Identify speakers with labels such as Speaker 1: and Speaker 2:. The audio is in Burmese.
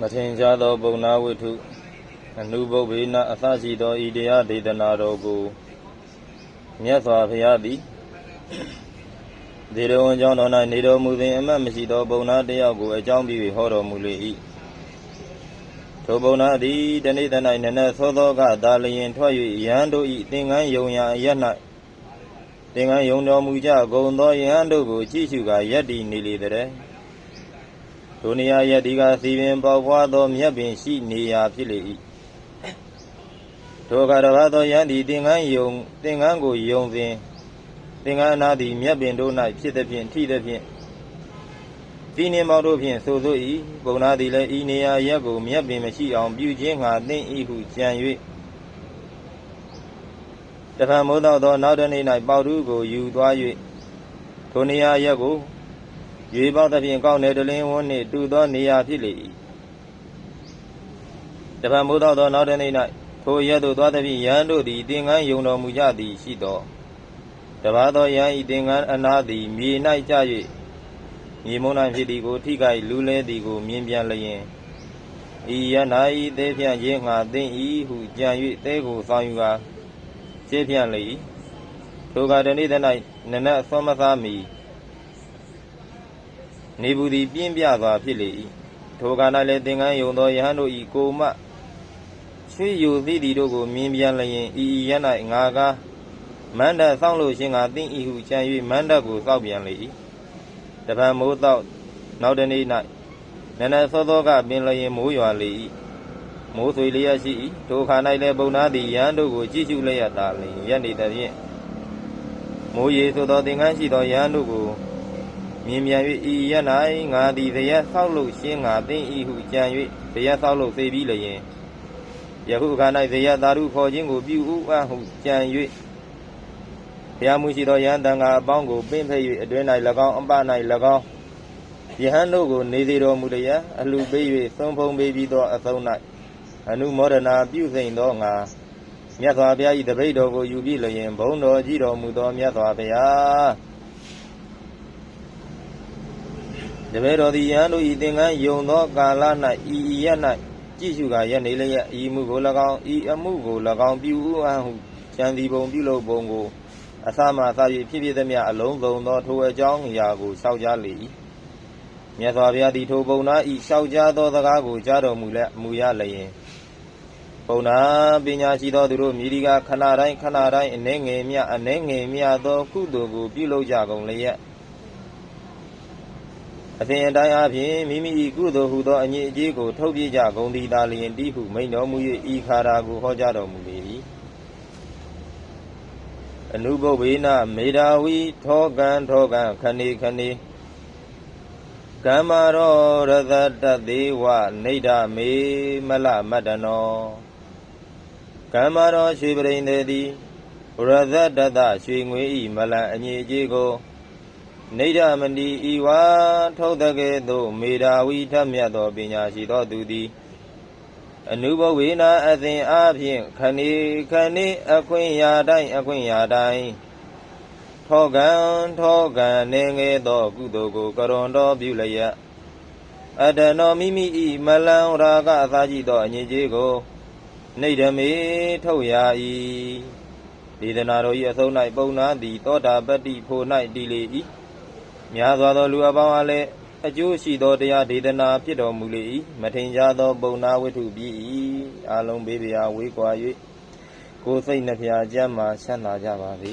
Speaker 1: မထင်ရှားသောပုံနာဝိထုအနုဘုဗ္ဗေနအသရှိသောဤတရားဒေသနာတော်ကိုမြတ်စွာဘုရားသည်ဒေရဝံကြောင့်တော်၌နေတော်မူစဉ်အမတ်မရှိသောပုံနာတစ်ယောက်ကိုအကြောင်းပြု၍ဟောတော်မူလေ၏ထိုပုံနာသည်တနေ့တ၌နနသောသောကသာလျင်ထွက်၍ယဟန်တို့၏သင်္ကန်းယုံရာအရ၌သင်္ကန်းယုံတော်မူကြဂုံသောယဟန်တို့ကိုကြည့်ရှုကာယက်တည်နေလေတဲ့ ဒုနေယယက်ဒီကစီပင်ပေါပွားသောမြတ်ပင်ရှိနေရာဖြစ်လေ၏ထိုကရဘသောယဟန်သည်သင်္ကန်းယုံသင်္ကန်းကိုယုံစဉ်သင်္ကန်းအနာသည်မြတ်ပင်တို့၌ဖြစ်သည်ဖြင့်ထိသည်ဖြင့်ဒီနေမောက်တို့ဖြင့်ဆိုဆို၏ပုံနာသည်လည်းဤနေရာရက်ကိုမြတ်ပင်မရှိအောင်ပြုခြင်းငှာသင်၏ဟုကြံ၍တဖန်မိုးတော့သောနောက်တစ်နေ့၌ပေါတုကိုယူသွား၍ထိုနေရာရက်ကို ရွေပေါက်သဖြင့်ကောင်းတဲ့တလင်းဝန်းနှင့်တူသောနေရာဖြစ်လေ၏တဖန်မိုးတော့သောနောက်တစ်နေ့၌ထိုရက်သို့သွားသဖြင့်ယဟန်တို့သည်သင်္ကန်းယုံတော်မူကြသည်ရှိသောတပါးသောယဟန်ဤသင်္ကန်းအနာသည်မြေ၌ကျ၍မြေမုံ၌ဖြစ်သည်ကို ထိခိုက်လူလဲသည်ကိုမြင်ပြန်လျင်ဤယနာဤသေးဖြန့်ခြင်းငှာသင်ဤဟုကြံ၍သဲကိုဆောင်ယူကာခြေဖြန့်လေ၏ထိုကတနေ့တ၌နနတ်သောမသားမီ နေဘူးသည်ပြင်းပြစွာဖြစ်လေ၏ထိုက၌လည်းသင်္ကန်းယုံသောယဟန်တို့ဤကိုမချွေယူသည့်သည်တို့ကိုမြင်ပြန်လျင်ဤဤရ၌ငါကားမန္တစောင့်လို့ရှင်ကသင်ဤဟုကြံ၍မန္တကိုစောက်ပြန်လေ၏တပံမိုးတော့နောက်တနေ့၌နနသောသောကပင်လျင်မိုးရွာလေ၏မိုးဆွေလျက်ရှိ၏ထိုခါ၌လည်းပုံနာသည်ယဟန်တို့ကိုကြည့်ရှုလျက်သာလျင်ရက်နေသည်ဖြင့်မိုးရေဆိုသောသင်္ကန်းရှိသောယဟန်တို့ကို မြင်မြန်၍ဤရက်၌ငါသည်တရက်ဆောက်လို့ရှင်းငါသိ၏ဟုကြံ၍တရက်ဆောက်လို့သိပြီးလျင်ယခုအခါ၌တရက်သာဓုခေါ်ခြင်းကိုပြုဥအဟုကြံ၍ဘုရားမှုရှိသောယဟန်တန်ဃာအပေါင်းကိုပင့်ဖက်၍အတွင်း၌၎င်းအပ၌၎င်းယဟန်တို့ကိုနေသေးတော်မူလျက်အလှပေး၍သုံးဖုံပေးပြီးသောအဆုံး၌အနုမောဒနာပြုစိန်သောငါမြတ်စွာဘုရား၏တပိတ်တော်ကိုယူပြီးလျင်ဘုံတော်ကြီးတော်မူသောမြတ်စွာဘုရား တပည့်တော်သည်ယဟန်တို့၏သင်္ကန်းယုံသောကာလ၌ဤဤရ၌ကြည့်ရှုကာရက်နေလျက်ဤမှုကို၎င်းဤအမှုကို၎င်းပြုဥအံဟုကြံစီပုံပြုလုပ်ပုံကိုအစမှသာ၍ဖြစ်ဖြစ်သမျှအလုံးစုံသောထိုအကြောင်းအရာကိုလျှောက်ကြားလေ၏မြတ်စွာဘုရားသည်ထိုပုံနာဤလျှောက်ကြားသောစကားကိုကြားတော်မူလက်မူရလျင်ပုံနာပညာရှိသောသူတို့မြည်ဒီကခဏတိုင်းခဏတိုင်းအနှဲငယ်မြအနှဲငယ်မြသောကုသိုလ်ကိုပြုလုပ်ကြကုန်လျက် အစဉ်အတိုင်းအားဖြင့်မိမိ၏ကုသိုလ်ဟုသောအငြိအကျေးကို ထုတ်ပြကြကုန်သည်သာလျင်တိဟုမိန်တော်မူ၍ဤခါရာကိုဟောကြားတော်မူလေ၏အနုဘုဗ္ဗေနမေဓာဝီထောကံထောကံခဏေခဏေကမ္မာရောရသတ္တသေးဝနေဒမေမလမတ္တနောကမ္မာရောရွှေပရိန်သေးသည်ရသတ္တတရွှေငွေဤမလံအငြိအကျေးကို နေဒမဏီဤဝါထုတ်တကဲ့သို့မေဓာဝီထမြတ်သောပညာရှိသောသူသည်အနုဘဝေနာအစဉ်အားဖြင့်ခဏီခဏီအခွင့်ရာတိုင်းအခွင့်ရာတိုင်းထောကံထောကံနေငယ်သောကုသိုလ်ကိုကရွန်တော်ပြုလျက်အတနောမိမိဤမလံရာကအသာကြီးသောအငြိကြီးကိုနေဓမေထုတ်ရာ၏ဒေသနာတော်၏အဆုံး၌ပုံနာသည်သောတာပတ္တိဖို့၌တည်လေ၏ များစွာသောလူအပေါင်းအားလည်းအကျိုးရှိသောတရားဒေသနာဖြစ်တော်မူလေ၏မထင်ရှားသောပုံနာဝိထုပြီး၏အလုံးဘေးပြာဝေးကွာ၍ကိုယ်စိတ်နှဖျားကြမ်းမှချမ်းသာကြပါစေ